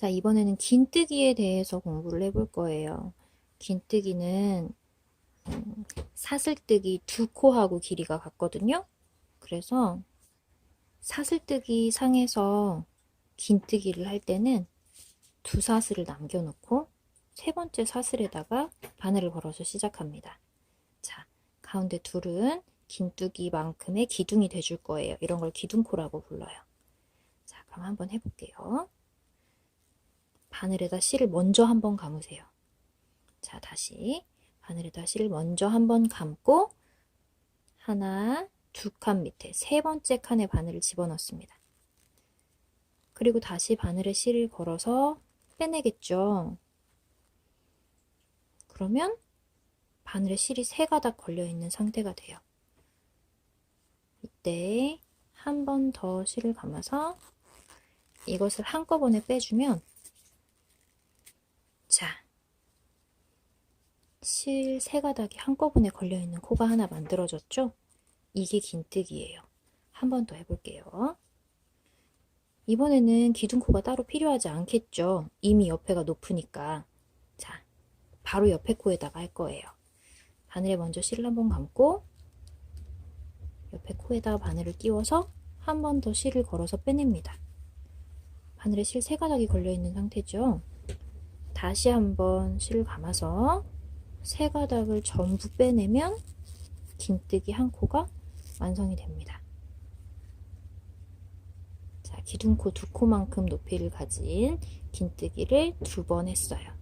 자, 이번에는 긴뜨기에 대해서 공부를 해볼 거예요. 긴뜨기는 음, 사슬뜨기 두 코하고 길이가 같거든요. 그래서 사슬뜨기 상에서 긴뜨기를 할 때는 두 사슬을 남겨놓고 세 번째 사슬에다가 바늘을 걸어서 시작합니다. 자, 가운데 둘은 긴뜨기만큼의 기둥이 돼줄 거예요. 이런 걸 기둥코라고 불러요. 자, 그럼 한번 해볼게요. 바늘에다 실을 먼저 한번 감으세요. 자, 다시 바늘에다 실을 먼저 한번 감고 하나, 두 칸 밑에 세 번째 칸에 바늘을 집어넣습니다. 그리고 다시 바늘에 실을 걸어서 빼내겠죠. 그러면 바늘에 실이 세 가닥 걸려 있는 상태가 돼요. 이때 한 번 더 실을 감아서 이것을 한꺼번에 빼주면 자, 실 세 가닥이 한꺼번에 걸려 있는 코가 하나 만들어졌죠? 이게 긴뜨기예요. 한 번 더 해볼게요. 이번에는 기둥코가 따로 필요하지 않겠죠? 이미 옆에가 높으니까. 자, 바로 옆에 코에다가 할 거예요. 바늘에 먼저 실을 한번 감고 옆에 코에다가 바늘을 끼워서 한 번 더 실을 걸어서 빼냅니다. 바늘에 실 세 가닥이 걸려 있는 상태죠. 다시 한번 실을 감아서 세 가닥을 전부 빼내면 긴뜨기 한 코가 완성이 됩니다. 자, 기둥코 두 코만큼 높이를 가진 긴뜨기를 두 번 했어요.